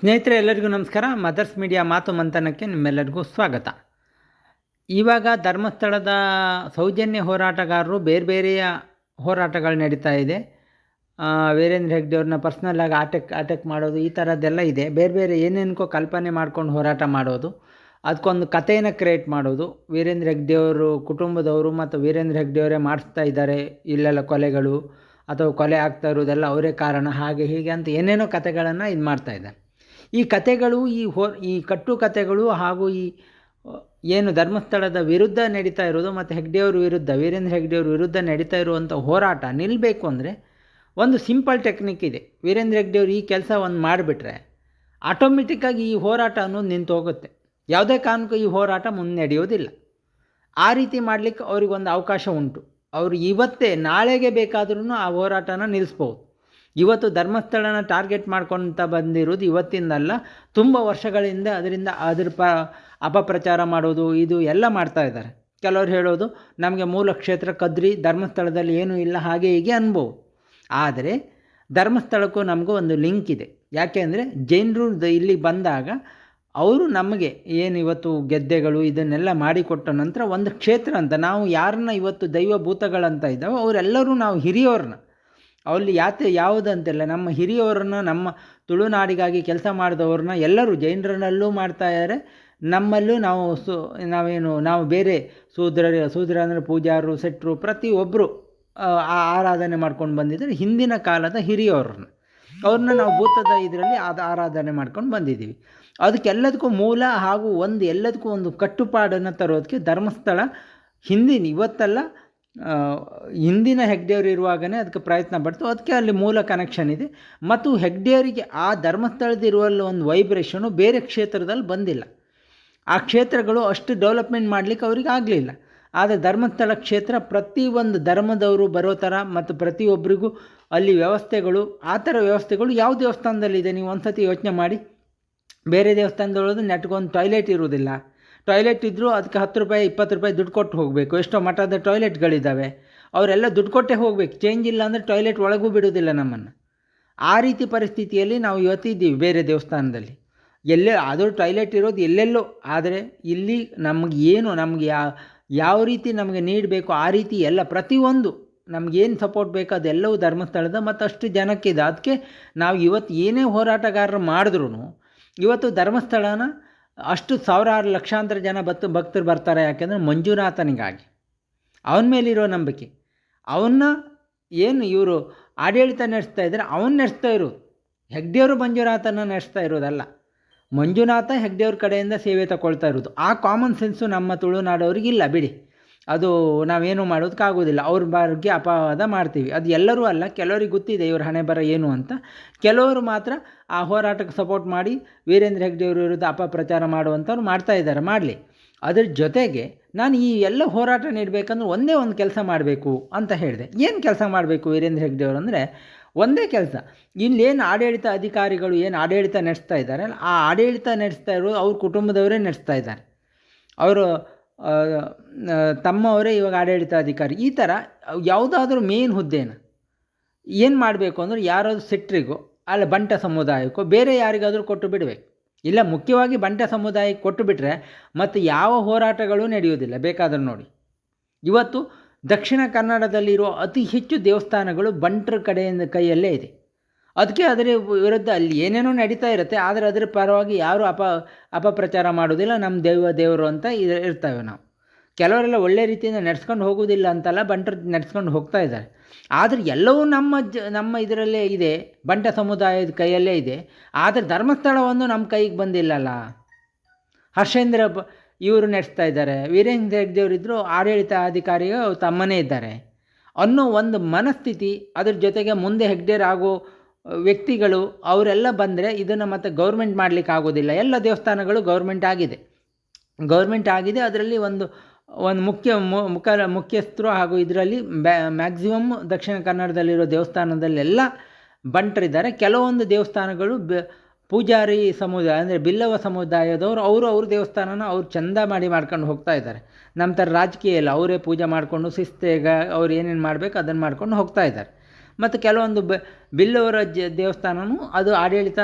ಸ್ನೇಹಿತರೆ, ಎಲ್ಲರಿಗೂ ನಮಸ್ಕಾರ. ಮದರ್ಸ್ ಮೀಡಿಯಾ ಮಾತು ಮಂಥನಕ್ಕೆ ನಿಮ್ಮೆಲ್ಲರಿಗೂ ಸ್ವಾಗತ. ಇವಾಗ ಧರ್ಮಸ್ಥಳದ ಸೌಜನ್ಯ ಹೋರಾಟಗಾರರು ಬೇರೆ ಬೇರೆಯ ಹೋರಾಟಗಳು ನಡೀತಾ ಇದೆ. ವೀರೇಂದ್ರ ಹೆಗ್ಡೆ ಅವ್ರನ್ನ ಪರ್ಸ್ನಲ್ಲಾಗಿ ಅಟ್ಯಾಕ್ ಅಟ್ಯಾಕ್ ಮಾಡೋದು ಈ ಥರದ್ದೆಲ್ಲ ಇದೆ. ಬೇರೆ ಬೇರೆ ಏನೇನಕ್ಕೋ ಕಲ್ಪನೆ ಮಾಡ್ಕೊಂಡು ಹೋರಾಟ ಮಾಡೋದು ಅದಕ್ಕೊಂದು ಕಥೆಯನ್ನು ಕ್ರಿಯೇಟ್ ಮಾಡೋದು. ವೀರೇಂದ್ರ ಹೆಗ್ಡೆಯವರು ಕುಟುಂಬದವರು ಮತ್ತು ವೀರೇಂದ್ರ ಹೆಗ್ಡೆಯವರೇ ಮಾಡಿಸ್ತಾ ಇದ್ದಾರೆ ಇಲ್ಲೆಲ್ಲ ಕೊಲೆಗಳು ಅಥವಾ ಕೊಲೆ ಆಗ್ತಾ ಇರೋದೆಲ್ಲ ಅವರೇ ಕಾರಣ. ಹಾಗೆ ಹೀಗೆ ಅಂತ ಏನೇನೋ ಕಥೆಗಳನ್ನು ಇದು ಮಾಡ್ತಾ ಇದ್ದಾರೆ. ಈ ಕಥೆಗಳು, ಈ ಹೋ, ಈ ಕಟ್ಟು ಕಥೆಗಳು ಹಾಗೂ ಈ ಏನು ಧರ್ಮಸ್ಥಳದ ವಿರುದ್ಧ ನಡೀತಾ ಇರೋದು ಮತ್ತು ಹೆಗ್ಡೆಯವ್ರ ವಿರುದ್ಧ, ವೀರೇಂದ್ರ ಹೆಗ್ಡೆಯವ್ರ ವಿರುದ್ಧ ನಡೀತಾ ಇರುವಂಥ ಹೋರಾಟ ನಿಲ್ಲಬೇಕು ಅಂದರೆ ಒಂದು ಸಿಂಪಲ್ ಟೆಕ್ನಿಕ್ ಇದೆ. ವೀರೇಂದ್ರ ಹೆಗ್ಡೆಯವ್ರು ಈ ಕೆಲಸ ಒಂದು ಮಾಡಿಬಿಟ್ರೆ ಆಟೋಮೆಟಿಕ್ಕಾಗಿ ಈ ಹೋರಾಟ ಅನ್ನೋದು ನಿಂತು ಹೋಗುತ್ತೆ. ಯಾವುದೇ ಕಾರಣಕ್ಕೂ ಈ ಹೋರಾಟ ಮುನ್ನಡೆಯೋದಿಲ್ಲ. ಆ ರೀತಿ ಮಾಡಲಿಕ್ಕೆ ಅವ್ರಿಗೊಂದು ಅವಕಾಶ ಉಂಟು. ಅವರು ಇವತ್ತೇ ನಾಳೆಗೆ ಬೇಕಾದ್ರೂ ಆ ಹೋರಾಟನ ನಿಲ್ಲಿಸ್ಬೋದು. ಇವತ್ತು ಧರ್ಮಸ್ಥಳನ ಟಾರ್ಗೆಟ್ ಮಾಡ್ಕೊತ ಬಂದಿರೋದು ಇವತ್ತಿಂದಲ್ಲ, ತುಂಬ ವರ್ಷಗಳಿಂದ ಅದರಿಂದ ಅದ್ರ ಪ ಅಪಪ್ರಚಾರ ಮಾಡೋದು, ಇದು ಎಲ್ಲ ಮಾಡ್ತಾ ಇದ್ದಾರೆ. ಕೆಲವರು ಹೇಳೋದು, ನಮಗೆ ಮೂಲ ಕ್ಷೇತ್ರ ಕದ್ರಿ, ಧರ್ಮಸ್ಥಳದಲ್ಲಿ ಏನೂ ಇಲ್ಲ, ಹಾಗೆ ಹೀಗೆ ಅನುಭವ ಆದರೆ ಧರ್ಮಸ್ಥಳಕ್ಕೂ ನಮಗೂ ಒಂದು ಲಿಂಕ್ ಇದೆ. ಯಾಕೆ ಅಂದರೆ ಜೈನರು ಇಲ್ಲಿ ಬಂದಾಗ ಅವರು ನಮಗೆ ಏನು ಇವತ್ತು ಗೆದ್ದೆಗಳು ಇದನ್ನೆಲ್ಲ ಮಾಡಿಕೊಟ್ಟ ನಂತರ ಒಂದು ಕ್ಷೇತ್ರ ಅಂತ, ನಾವು ಯಾರನ್ನ ಇವತ್ತು ದೈವ ಭೂತಗಳಂತ ಇದ್ದಾವೆ, ಅವರೆಲ್ಲರೂ ನಾವು ಹಿರಿಯವ್ರನ್ನ ಅಲ್ಲಿ ಯಾತೆ ಯಾವುದಂತಿಲ್ಲ. ನಮ್ಮ ಹಿರಿಯವ್ರನ್ನ, ನಮ್ಮ ತುಳುನಾಡಿಗಾಗಿ ಕೆಲಸ ಮಾಡಿದವ್ರನ್ನ ಎಲ್ಲರೂ ಜೈನರನ್ನಲ್ಲೂ ಮಾಡ್ತಾ ಇದ್ದಾರೆ ನಮ್ಮಲ್ಲೂ ನಾವು ಸು, ನಾವೇನು, ನಾವು ಬೇರೆ ಶೂದ್ರ ಶೂದ್ರ ಅಂದರೆ ಪೂಜಾರರು ಸೆಟ್ರು ಪ್ರತಿಯೊಬ್ಬರು ಆ ಆರಾಧನೆ ಮಾಡ್ಕೊಂಡು ಬಂದಿದ್ದಾರೆ. ಹಿಂದಿನ ಕಾಲದ ಹಿರಿಯವ್ರನ್ನ. ಅವ್ರನ್ನ ನಾವು ಭೂತದ ಇದರಲ್ಲಿ ಅದು ಆರಾಧನೆ ಮಾಡ್ಕೊಂಡು ಬಂದಿದ್ದೀವಿ. ಅದಕ್ಕೆಲ್ಲದಕ್ಕೂ ಮೂಲ ಹಾಗೂ ಒಂದು ಎಲ್ಲದಕ್ಕೂ ಒಂದು ಕಟ್ಟುಪಾಡನ್ನು ತರೋದಕ್ಕೆ ಧರ್ಮಸ್ಥಳ ಹಿಂದಿನ, ಇವತ್ತಲ್ಲ ಹಿಂದಿನ ಹೆಗ್ಡೆಯವರು ಇರುವಾಗಲೇ ಅದಕ್ಕೆ ಪ್ರಯತ್ನ ಪಡ್ತು. ಅದಕ್ಕೆ ಅಲ್ಲಿ ಮೂಲ ಕನೆಕ್ಷನ್ ಇದೆ. ಮತ್ತು ಹೆಗ್ಡೆಯವರಿಗೆ ಆ ಧರ್ಮಸ್ಥಳದಿರುವಲ್ಲಿ ಒಂದು ವೈಬ್ರೇಷನು ಬೇರೆ ಕ್ಷೇತ್ರದಲ್ಲಿ ಬಂದಿಲ್ಲ. ಆ ಕ್ಷೇತ್ರಗಳು ಅಷ್ಟು ಡೆವಲಪ್ಮೆಂಟ್ ಮಾಡಲಿಕ್ಕೆ ಅವ್ರಿಗೆ ಆಗಲಿಲ್ಲ. ಆದರೆ ಧರ್ಮಸ್ಥಳ ಕ್ಷೇತ್ರ ಪ್ರತಿಯೊಂದು ಧರ್ಮದವರು ಬರೋ ಥರ ಮತ್ತು ಪ್ರತಿಯೊಬ್ಬರಿಗೂ ಅಲ್ಲಿ ವ್ಯವಸ್ಥೆಗಳು, ಆ ಥರ ವ್ಯವಸ್ಥೆಗಳು ಯಾವ ದೇವಸ್ಥಾನದಲ್ಲಿದೆ? ನೀವು ಒಂದು ಸತಿ ಯೋಚನೆ ಮಾಡಿ. ಬೇರೆ ದೇವಸ್ಥಾನದೊಳಗೆ ನೆಟ್ಗೊಂದು ಟಾಯ್ಲೆಟ್ ಇರೋದಿಲ್ಲ ಟಾಯ್ಲೆಟ್ ಇದ್ದರೂ ಅದಕ್ಕೆ ಹತ್ತು ರೂಪಾಯಿ, ಇಪ್ಪತ್ತು ರೂಪಾಯಿ ದುಡ್ಡು ಕೊಟ್ಟು ಹೋಗಬೇಕು. ಎಷ್ಟೋ ಮಠದ ಟಾಯ್ಲೆಟ್ಗಳಿದ್ದಾವೆ ಅವರೆಲ್ಲ ದುಡ್ಡು ಕೊಟ್ಟೇ ಹೋಗಬೇಕು. ಚೇಂಜ್ ಇಲ್ಲ ಅಂದರೆ ಟಾಯ್ಲೆಟ್ ಒಳಗೂ ಬಿಡೋದಿಲ್ಲ ನಮ್ಮನ್ನು. ಆ ರೀತಿ ಪರಿಸ್ಥಿತಿಯಲ್ಲಿ ನಾವು ಇವತ್ತಿದ್ದೀವಿ ಬೇರೆ ದೇವಸ್ಥಾನದಲ್ಲಿ. ಎಲ್ಲೇ, ಆದರೂ ಟಾಯ್ಲೆಟ್ ಇರೋದು ಎಲ್ಲೆಲ್ಲೋ. ಆದರೆ ಇಲ್ಲಿ ನಮಗೆ ಏನು, ನಮಗೆ ಯಾ, ಯಾವ ರೀತಿ ನಮಗೆ ನೀಡಬೇಕು ಆ ರೀತಿ ಎಲ್ಲ ಪ್ರತಿಯೊಂದು ನಮಗೇನು ಸಪೋರ್ಟ್ ಬೇಕು ಅದೆಲ್ಲವೂ ಧರ್ಮಸ್ಥಳದ ಮತ್ತು ಅಷ್ಟು ಜನಕ್ಕಿದೆ. ಅದಕ್ಕೆ ನಾವು ಇವತ್ತು ಏನೇ ಹೋರಾಟಗಾರರು ಮಾಡಿದ್ರು ಇವತ್ತು ಧರ್ಮಸ್ಥಳನ ಅಷ್ಟು ಸಾವಿರಾರು ಲಕ್ಷಾಂತರ ಜನ ಬತ್ತು ಭಕ್ತರು ಬರ್ತಾರೆ, ಯಾಕೆಂದರೆ ಮಂಜುನಾಥನಿಗಾಗಿ. ಅವನ ಮೇಲಿರೋ ನಂಬಿಕೆ. ಅವನ್ನ ಏನು ಇವರು ಆಡಳಿತ ನಡೆಸ್ತಾ ಇದ್ದಾರೆ ಅವನ್ನ ನಡೆಸ್ತಾ ಇರೋದು. ಹೆಗ್ಡೆಯವರು ಮಂಜುನಾಥನ ನಡೆಸ್ತಾ ಇರೋದಲ್ಲ. ಮಂಜುನಾಥ ಹೆಗ್ಡೆಯವ್ರ ಕಡೆಯಿಂದ ಸೇವೆ ತಗೊಳ್ತಾ ಇರೋದು. ಆ ಕಾಮನ್ ಸೆನ್ಸು ನಮ್ಮ ತುಳುನಾಡವ್ರಿಗಿಲ್ಲ ಬಿಡಿ. ಅದು ನಾವೇನು ಮಾಡೋದಕ್ಕಾಗೋದಿಲ್ಲ. ಅವ್ರ ಬಗ್ಗೆ ಅಪವಾದ ಮಾಡ್ತೀವಿ. ಅದು ಎಲ್ಲರೂ ಅಲ್ಲ, ಕೆಲವರಿಗೆ ಗೊತ್ತಿದೆ ಇವ್ರ ಹಣೆ ಬರ ಏನು ಅಂತ. ಕೆಲವರು ಮಾತ್ರ ಆ ಹೋರಾಟಕ್ಕೆ ಸಪೋರ್ಟ್ ಮಾಡಿ ವೀರೇಂದ್ರ ಹೆಗ್ಡೆಯವ್ರ ವಿರುದ್ಧ ಅಪಪ್ರಚಾರ ಮಾಡುವಂಥವ್ರು ಮಾಡ್ತಾ ಇದ್ದಾರೆ. ಮಾಡಲಿ. ಅದ್ರ ಜೊತೆಗೆ ನಾನು ಈ ಎಲ್ಲ ಹೋರಾಟ ನೀಡಬೇಕಂದ್ರೆ ಒಂದೇ ಒಂದು ಕೆಲಸ ಮಾಡಬೇಕು ಅಂತ ಹೇಳಿದೆ. ಏನು ಕೆಲಸ ಮಾಡಬೇಕು ವೀರೇಂದ್ರ ಹೆಗ್ಡೆಯವರು ಅಂದರೆ ಒಂದೇ ಕೆಲಸ. ಇಲ್ಲೇನು ಆಡಳಿತ ಅಧಿಕಾರಿಗಳು ಏನು ಆಡಳಿತ ನಡೆಸ್ತಾ ಇದ್ದಾರೆ ಆ ಆಡಳಿತ ನಡೆಸ್ತಾ ಇರೋದು ಅವ್ರ ಕುಟುಂಬದವರೇ ನಡೆಸ್ತಾ ಇದ್ದಾರೆ. ಅವರು ತಮ್ಮವರೇ ಇವಾಗ ಆಡಳಿತಾಧಿಕಾರಿ. ಈ ಥರ ಯಾವುದಾದ್ರೂ ಮೇನ್ ಹುದ್ದೆನ ಏನು ಮಾಡಬೇಕು ಅಂದರೆ ಯಾರಾದರೂ ಸಿಟ್ರಿಗೋ ಅಲ್ಲ ಬಂಟ ಸಮುದಾಯಕ್ಕೋ, ಬೇರೆ ಯಾರಿಗಾದರೂ ಕೊಟ್ಟು ಬಿಡಬೇಕು. ಇಲ್ಲ, ಮುಖ್ಯವಾಗಿ ಬಂಟ ಸಮುದಾಯಕ್ಕೆ ಕೊಟ್ಟು ಬಿಟ್ಟರೆ ಮತ್ತು ಯಾವ ಹೋರಾಟಗಳು ನಡೆಯುವುದಿಲ್ಲ. ಬೇಕಾದರೂ ನೋಡಿ. ಇವತ್ತು ದಕ್ಷಿಣ ಕನ್ನಡದಲ್ಲಿರುವ ಅತಿ ಹೆಚ್ಚು ದೇವಸ್ಥಾನಗಳು ಬಂಟರ ಕಡೆಯಿಂದ ಕೈಯಲ್ಲೇ ಇದೆ. ಅದಕ್ಕೆ ಅದರ ವಿರುದ್ಧ ಅಲ್ಲಿ ಏನೇನೋ ನಡೀತಾ ಇರುತ್ತೆ, ಆದರೆ ಅದರ ಪರವಾಗಿ ಯಾರೂ ಅಪ, ಅಪಪ್ರಚಾರ ಮಾಡೋದಿಲ್ಲ ನಮ್ಮ ದೇವ ದೇವರು ಅಂತ ಇರ್ತವೆ ನಾವು. ಕೆಲವರೆಲ್ಲ ಒಳ್ಳೆ ರೀತಿಯಿಂದ ನಡ್ಸ್ಕೊಂಡು ಹೋಗೋದಿಲ್ಲ ಅಂತಲ್ಲ, ಬಂಟರು ನಡ್ಸ್ಕೊಂಡು ಹೋಗ್ತಾ ಇದ್ದಾರೆ. ಆದರೆ ಎಲ್ಲವೂ ನಮ್ಮ ಜ, ನಮ್ಮ ಇದರಲ್ಲೇ ಇದೆ, ಬಂಟ ಸಮುದಾಯದ ಕೈಯಲ್ಲೇ ಇದೆ. ಆದರೆ ಧರ್ಮಸ್ಥಳವನ್ನು ನಮ್ಮ ಕೈಗೆ ಬಂದಿಲ್ಲಲ್ಲ. ಹರ್ಷೇಂದ್ರ ಇವರು ನಡೆಸ್ತಾ ಇದ್ದಾರೆ. ವೀರೇಂದ್ರ ಹೆಗ್ಜೆಯವರಿದ್ದರು ಆಡಳಿತ ಅಧಿಕಾರಿಗಳು ತಮ್ಮನೇ ಇದ್ದಾರೆ. ಅನ್ನೋ ಒಂದು ಮನಸ್ಥಿತಿ ಅದ್ರ ಜೊತೆಗೆ ಮುಂದೆ ಹೆಗ್ಡೇರ್ ಆಗೋ ವ್ಯಕ್ತಿಗಳು, ಅವರೆಲ್ಲ ಬಂದರೆ ಇದನ್ನು ಮತ್ತೆ ಗೌರ್ಮೆಂಟ್ ಮಾಡಲಿಕ್ಕೆ ಆಗೋದಿಲ್ಲ. ಎಲ್ಲ ದೇವಸ್ಥಾನಗಳು ಗೌರ್ಮೆಂಟ್ ಆಗಿದೆ. ಗೌರ್ಮೆಂಟ್ ಆಗಿದೆ, ಅದರಲ್ಲಿ ಒಂದು ಒಂದು ಮುಖ್ಯ ಮುಖ, ಮುಖ್ಯಸ್ಥರು ಹಾಗೂ ಇದರಲ್ಲಿ ಮ್ಯಾಕ್ಸಿಮಮ್ ದಕ್ಷಿಣ ಕನ್ನಡದಲ್ಲಿರೋ ದೇವಸ್ಥಾನದಲ್ಲೆಲ್ಲ ಬಂಟರಿದ್ದಾರೆ. ಕೆಲವೊಂದು ದೇವಸ್ಥಾನಗಳು ಬ, ಪೂಜಾರಿ ಸಮುದಾಯ, ಅಂದರೆ ಬಿಲ್ಲವ ಸಮುದಾಯದವರು, ಅವರು ಅವ್ರ ದೇವಸ್ಥಾನನ ಅವ್ರು ಚಂದ ಮಾಡಿ ಮಾಡ್ಕೊಂಡು ಹೋಗ್ತಾ ಇದ್ದಾರೆ. ನಮ್ಮ ಥರ ರಾಜಕೀಯ ಇಲ್ಲ. ಅವರೇ ಪೂಜೆ ಮಾಡಿಕೊಂಡು, ಶಿಸ್ತೇಗ ಅವ್ರು ಏನೇನು ಮಾಡಬೇಕು ಅದನ್ನು ಮಾಡ್ಕೊಂಡು ಹೋಗ್ತಾ ಇದ್ದಾರೆ. ಮತ್ತು ಕೆಲವೊಂದು ಬ, ಬಿಲ್ಲವರ ಜ ದೇವಸ್ಥಾನವೂ ಅದು ಆಡಳಿತ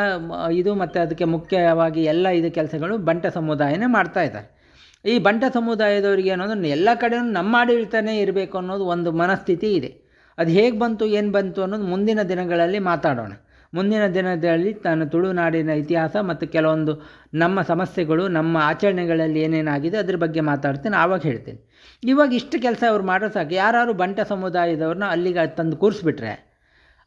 ಇದು ಮತ್ತು ಅದಕ್ಕೆ ಮುಖ್ಯವಾಗಿ ಎಲ್ಲ ಇದು ಕೆಲಸಗಳು ಬಂಟ ಸಮುದಾಯನೇ ಮಾಡ್ತಾ ಇದ್ದಾರೆ. ಈ ಬಂಟ ಸಮುದಾಯದವರಿಗೆ ಅನ್ನೋದು ಎಲ್ಲ ಕಡೆಯೂ ನಮ್ಮ ಆಡಳಿತನೇ ಇರಬೇಕು ಅನ್ನೋದು ಒಂದು ಮನಸ್ಥಿತಿ ಇದೆ. ಅದು ಹೇಗೆ ಬಂತು, ಏನು ಬಂತು ಅನ್ನೋದು ಮುಂದಿನ ದಿನಗಳಲ್ಲಿ ಮಾತಾಡೋಣ. ಮುಂದಿನ ದಿನದಲ್ಲಿ ತನ್ನ ತುಳುನಾಡಿನ ಇತಿಹಾಸ ಮತ್ತು ಕೆಲವೊಂದು ನಮ್ಮ ಸಮಸ್ಯೆಗಳು, ನಮ್ಮ ಆಚರಣೆಗಳಲ್ಲಿ ಏನೇನಾಗಿದೆ ಅದ್ರ ಬಗ್ಗೆ ಮಾತಾಡ್ತೀನಿ, ಆವಾಗ ಹೇಳ್ತೀನಿ. ಇವಾಗ ಇಷ್ಟು ಕೆಲಸ ಅವ್ರು ಮಾಡೋ ಸಾಕು. ಯಾರು ಬಂಟ ಸಮುದಾಯದವ್ರನ್ನ ಅಲ್ಲಿಗೆ ತಂದು ಕೂರಿಸ್ಬಿಟ್ರೆ,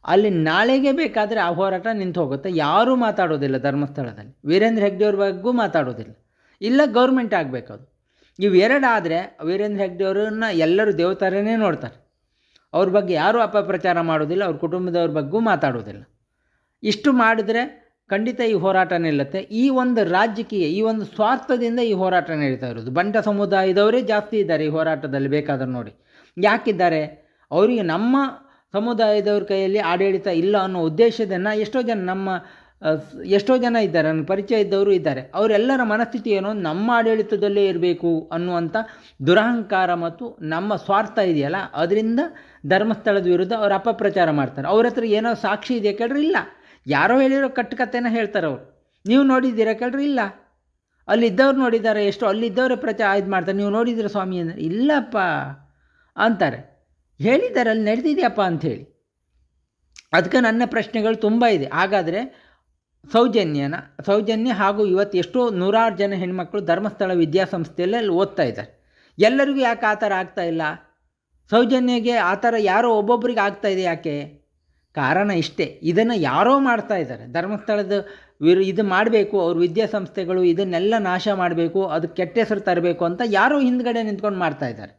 ಅಲ್ಲಿ ನಾಳೆಗೆ ಬೇಕಾದರೆ ಆ ಹೋರಾಟ ನಿಂತು ಹೋಗುತ್ತೆ. ಯಾರೂ ಮಾತಾಡೋದಿಲ್ಲ ಧರ್ಮಸ್ಥಳದಲ್ಲಿ. ವೀರೇಂದ್ರ ಹೆಗ್ಡೆಯವ್ರ ಬಗ್ಗೂ ಮಾತಾಡೋದಿಲ್ಲ. ಇಲ್ಲ, ಗೌರ್ಮೆಂಟ್ ಆಗಬೇಕು ಅದು. ಇವೆರಡಾದರೆ ವೀರೇಂದ್ರ ಹೆಗ್ಡೆಯವ್ರನ್ನ ಎಲ್ಲರೂ ದೇವತಾರನೇ ನೋಡ್ತಾರೆ. ಅವ್ರ ಬಗ್ಗೆ ಯಾರೂ ಅಪಪ್ರಚಾರ ಮಾಡೋದಿಲ್ಲ, ಅವ್ರ ಕುಟುಂಬದವ್ರ ಬಗ್ಗೂ ಮಾತಾಡೋದಿಲ್ಲ. ಇಷ್ಟು ಮಾಡಿದರೆ ಖಂಡಿತ ಈ ಹೋರಾಟ ನಿಲ್ಲುತ್ತೆ. ಈ ಒಂದು ರಾಜಕೀಯ, ಈ ಒಂದು ಸ್ವಾರ್ಥದಿಂದ ಈ ಹೋರಾಟ ನಡೀತಾ ಇರೋದು. ಬಂಟ ಸಮುದಾಯದವರೇ ಜಾಸ್ತಿ ಇದ್ದಾರೆ ಈ ಹೋರಾಟದಲ್ಲಿ ಬೇಕಾದ್ರೆ ನೋಡಿ. ಯಾಕಿದ್ದಾರೆ? ಅವರಿಗೆ ನಮ್ಮ ಸಮುದಾಯದವ್ರ ಕೈಯಲ್ಲಿ ಆಡಳಿತ ಇಲ್ಲ ಅನ್ನೋ ಉದ್ದೇಶದನ್ನು ಎಷ್ಟೋ ಜನ ನಮ್ಮ ಎಷ್ಟೋ ಜನ ಇದ್ದಾರೆ, ನನ್ನ ಪರಿಚಯ ಇದ್ದವರು ಇದ್ದಾರೆ. ಅವರೆಲ್ಲರ ಮನಸ್ಥಿತಿ ಏನು? ನಮ್ಮ ಆಡಳಿತದಲ್ಲೇ ಇರಬೇಕು ಅನ್ನುವಂಥ ದುರಹಂಕಾರ ಮತ್ತು ನಮ್ಮ ಸ್ವಾರ್ಥ ಇದೆಯಲ್ಲ? ಅದರಿಂದ ಧರ್ಮಸ್ಥಳದ ವಿರುದ್ಧ ಅವರು ಅಪಪ್ರಚಾರ ಮಾಡ್ತಾರೆ. ಅವ್ರ ಹತ್ರ ಏನೋ ಸಾಕ್ಷಿ ಇದೆ ಕೇಳ್ರಿ? ಇಲ್ಲ. ಯಾರೋ ಹೇಳಿರೋ ಕಟ್ಟುಕತೆನ ಹೇಳ್ತಾರೆ? ಅವರು ನೀವು ನೋಡಿದ್ದೀರಾ ಕೇಳ್ರಿ, ಇಲ್ಲ. ಅಲ್ಲಿದ್ದವ್ರು ನೋಡಿದ್ದಾರೆ, ಎಷ್ಟು ಅಲ್ಲಿದ್ದವರೇ ಪ್ರಚಾರ ಇದು ಮಾಡ್ತಾರೆ. ನೀವು ನೋಡಿದ್ದೀರಾ ಸ್ವಾಮಿ ಅಂದರೆ, ಇಲ್ಲಪ್ಪ ಅಂತಾರೆ. ಹೇಳಿದ್ದಾರೆ, ಅಲ್ಲಿ ನಡೆದಿದೆಯಪ್ಪ ಅಂಥೇಳಿ. ಅದಕ್ಕೆ ನನ್ನ ಪ್ರಶ್ನೆಗಳು ತುಂಬ ಇದೆ. ಹಾಗಾದರೆ ಸೌಜನ್ಯನ, ಸೌಜನ್ಯ ಹಾಗೂ ಇವತ್ತು ಎಷ್ಟೋ ನೂರಾರು ಜನ ಹೆಣ್ಮಕ್ಳು ಧರ್ಮಸ್ಥಳ ವಿದ್ಯಾಸಂಸ್ಥೆಯಲ್ಲಿ ಅಲ್ಲಿ ಓದ್ತಾ ಇದ್ದಾರೆ. ಎಲ್ಲರಿಗೂ ಯಾಕೆ ಆ ಥರ ಆಗ್ತಾ ಇಲ್ಲ? ಸೌಜನ್ಯಗೆ ಆ ಥರ ಯಾರೋ ಒಬ್ಬೊಬ್ಬರಿಗೆ ಆಗ್ತಾ ಯಾಕೆ? ಕಾರಣ ಇಷ್ಟೇ. ಇದನ್ನು ಯಾರೋ ಮಾಡ್ತಾ ಇದ್ದಾರೆ. ಧರ್ಮಸ್ಥಳದ ವಿರು, ಇದು ಮಾಡಬೇಕು, ಅವ್ರ ವಿದ್ಯಾಸಂಸ್ಥೆಗಳು ಇದನ್ನೆಲ್ಲ ನಾಶ ಮಾಡಬೇಕು, ಅದು ಕೆಟ್ಟ ಹೆಸರು ತರಬೇಕು ಅಂತ ಯಾರೋ ಹಿಂದ್ಗಡೆ ನಿಂತ್ಕೊಂಡು ಮಾಡ್ತಾ ಇದ್ದಾರೆ.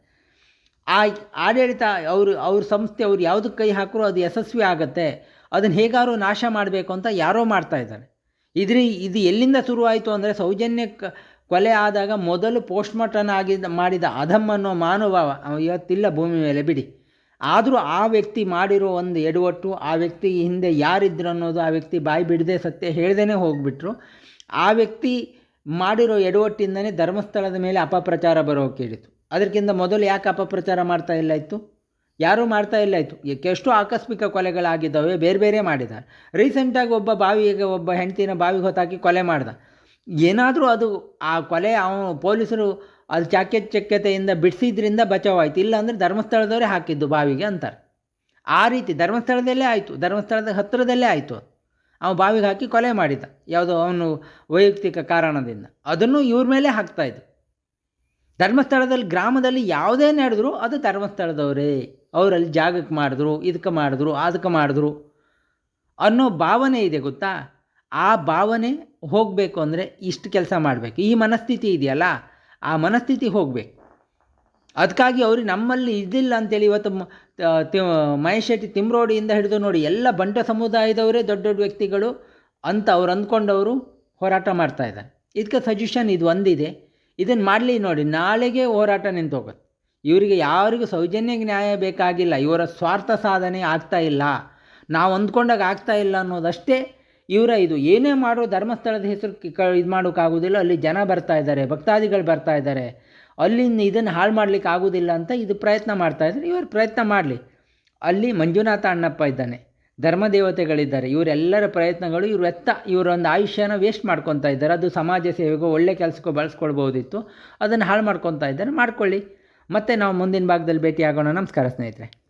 ಆ ಆಡಳಿತ, ಅವರು, ಅವ್ರ ಸಂಸ್ಥೆ ಅವ್ರು ಯಾವುದಕ್ಕೆ ಕೈ ಹಾಕರೂ ಅದು ಯಶಸ್ವಿ ಆಗುತ್ತೆ. ಅದನ್ನು ಹೇಗಾರು ನಾಶ ಮಾಡಬೇಕು ಅಂತ ಯಾರೋ ಮಾಡ್ತಾ ಇದ್ದಾರೆ. ಇದ್ರಿ, ಇದು ಎಲ್ಲಿಂದ ಶುರುವಾಯಿತು ಅಂದರೆ ಸೌಜನ್ಯ ಕೊಲೆ ಆದಾಗ ಮೊದಲು ಪೋಸ್ಟ್ಮಾರ್ಟಮ್ ಆಗಿದ್ದ ಮಾಡಿದ ಅಧಮ್ ಅನ್ನೋ ಮಾನವ ಇವತ್ತಿಲ್ಲ ಭೂಮಿ ಮೇಲೆ. ಬಿಡಿ. ಆದರೂ ಆ ವ್ಯಕ್ತಿ ಮಾಡಿರೋ ಒಂದು ಎಡವಟ್ಟು, ಆ ವ್ಯಕ್ತಿ ಹಿಂದೆ ಯಾರಿದ್ರು ಅನ್ನೋದು, ಆ ವ್ಯಕ್ತಿ ಬಾಯಿ ಬಿಡದೆ ಸತ್ಯ ಹೇಳ್ದೇ ಹೋಗಿಬಿಟ್ರು. ಆ ವ್ಯಕ್ತಿ ಮಾಡಿರೋ ಎಡವಟ್ಟಿಂದನೇ ಧರ್ಮಸ್ಥಳದ ಮೇಲೆ ಅಪಪ್ರಚಾರ ಬರೋಕೆ ಕೇಳಿತು. ಅದಕ್ಕಿಂತ ಮೊದಲು ಯಾಕೆ ಅಪಪ್ರಚಾರ ಮಾಡ್ತಾ ಇಲ್ಲ ಇತ್ತು? ಯಾರೂ ಮಾಡ್ತಾ ಇಲ್ಲ ಇತ್ತು. ಎಷ್ಟೋ ಆಕಸ್ಮಿಕ ಕೊಲೆಗಳಾಗಿದ್ದಾವೆ, ಬೇರೆ ಬೇರೆ ಮಾಡಿದ ರೀಸೆಂಟಾಗಿ ಒಬ್ಬ ಬಾವಿಗೆ ಒಬ್ಬ ಹೆಂಡ್ತಿನ ಬಾವಿಗೆ ಹೊತ್ತಾಕಿ ಕೊಲೆ ಮಾಡ್ದ. ಏನಾದರೂ ಅದು ಆ ಕೊಲೆ ಅವನು ಪೊಲೀಸರು ಅದು ಚಾಕ್ಯಚಕ್ಯತೆಯಿಂದ ಬಿಡಿಸಿದ್ರಿಂದ ಬಚಾವಾಯಿತು. ಇಲ್ಲ ಅಂದರೆ ಧರ್ಮಸ್ಥಳದವರೇ ಹಾಕಿದ್ದು ಬಾವಿಗೆ ಅಂತಾರೆ. ಆ ರೀತಿ ಧರ್ಮಸ್ಥಳದಲ್ಲೇ ಆಯಿತು. ಧರ್ಮಸ್ಥಳದ ಹತ್ತಿರದಲ್ಲೇ ಆಯಿತು ಅದು. ಅವ ಬಾವಿಗೆ ಹಾಕಿ ಕೊಲೆ ಮಾಡಿದ. ಯಾವುದೋ ಅವನು ವೈಯಕ್ತಿಕ ಕಾರಣದಿಂದ. ಅದನ್ನು ಇವ್ರ ಮೇಲೆ ಹಾಕ್ತಾಯಿದ್ದು ಧರ್ಮಸ್ಥಳದಲ್ಲಿ, ಗ್ರಾಮದಲ್ಲಿ ಯಾವುದೇ ನಡೆದ್ರು ಅದು ಧರ್ಮಸ್ಥಳದವರೇ. ಅವರಲ್ಲಿ ಜಾಗಕ್ಕೆ ಮಾಡಿದ್ರು, ಇದಕ್ಕೆ ಮಾಡಿದ್ರು, ಅದಕ್ಕೆ ಮಾಡಿದ್ರು ಅನ್ನೋ ಭಾವನೆ ಇದೆ ಗೊತ್ತಾ? ಆ ಭಾವನೆ ಹೋಗಬೇಕು ಅಂದರೆ ಇಷ್ಟು ಕೆಲಸ ಮಾಡಬೇಕು. ಈ ಮನಸ್ಥಿತಿ ಇದೆಯಲ್ಲ? ಆ ಮನಸ್ಥಿತಿ ಹೋಗಬೇಕು. ಅದಕ್ಕಾಗಿ ಅವ್ರಿಗೆ ನಮ್ಮಲ್ಲಿ ಇದಿಲ್ಲ ಅಂತೇಳಿ ಇವತ್ತು ಮಹೇಶ್ ಶೆಟ್ಟಿ ತಿಮ್ರೋಡಿಯಿಂದ ಹಿಡಿದು ನೋಡಿ ಎಲ್ಲ ಬಂಟ ಸಮುದಾಯದವರೇ ದೊಡ್ಡ ದೊಡ್ಡ ವ್ಯಕ್ತಿಗಳು ಅಂತ ಅವ್ರು ಅಂದ್ಕೊಂಡವರು ಹೋರಾಟ ಮಾಡ್ತಾ ಇದ್ದಾರೆ. ಇದಕ್ಕೆ ಸಜೆಷನ್ ಇದು ಒಂದಿದೆ. ಇದನ್ನು ಮಾಡಲಿ ನೋಡಿ, ನಾಳೆಗೆ ಹೋರಾಟ ನಿಂತು ಹೋಗುತ್ತೆ ಇವರಿಗೆ ಯಾರಿಗೂ ಸೌಜನ್ಯ ನ್ಯಾಯ ಬೇಕಾಗಿಲ್ಲ. ಇವರ ಸ್ವಾರ್ಥ ಸಾಧನೆ ಆಗ್ತಾ ಇಲ್ಲ. ನಾವು ಅಂದ್ಕೊಂಡಾಗ ಆಗ್ತಾ ಇಲ್ಲ ಅನ್ನೋದಷ್ಟೇ ಇವರ ಇದು ಏನೇ ಮಾಡೋ ಧರ್ಮಸ್ಥಳದ ಹೆಸರು ಕ ಇದು ಮಾಡೋಕ್ಕಾಗೋದಿಲ್ಲ ಅಲ್ಲಿ ಜನ ಬರ್ತಾ ಇದ್ದಾರೆ ಭಕ್ತಾದಿಗಳು ಬರ್ತಾ ಇದ್ದಾರೆ ಅಲ್ಲಿಂದ ಇದನ್ನು ಹಾಳು ಮಾಡ್ಲಿಕ್ಕೆ ಆಗೋದಿಲ್ಲ ಅಂತ ಇದು ಪ್ರಯತ್ನ ಮಾಡ್ತಾ ಇದ್ದಾರೆ ಇವರು ಪ್ರಯತ್ನ ಮಾಡಲಿ. ಅಲ್ಲಿ ಮಂಜುನಾಥ ಅಣ್ಣಪ್ಪ ಇದ್ದಾನೆ. ಧರ್ಮದೇವತೆಗಳಿದ್ದಾರೆ ಇವರೆಲ್ಲರ ಪ್ರಯತ್ನಗಳು ಇವರು ಎತ್ತ ಇವರ ಒಂದು ಆಯುಷ್ಯನ ವೇಸ್ಟ್ ಮಾಡ್ಕೊತಾ ಇದ್ದಾರೆ. ಅದು ಸಮಾಜ ಸೇವೆಗೋ ಒಳ್ಳೆ ಕೆಲಸಕ್ಕೋ ಬಳಸ್ಕೊಳ್ಬೋದಿತ್ತು ಅದನ್ನು ಹಾಳು ಮಾಡ್ಕೊತಾ ಇದ್ದಾರೆ. ಮಾಡ್ಕೊಳ್ಳಿ. ಮತ್ತೆ ನಾವು ಮುಂದಿನ ಭಾಗದಲ್ಲಿ ಭೇಟಿಯಾಗೋಣ. ನಮಸ್ಕಾರ ಸ್ನೇಹಿತರೆ.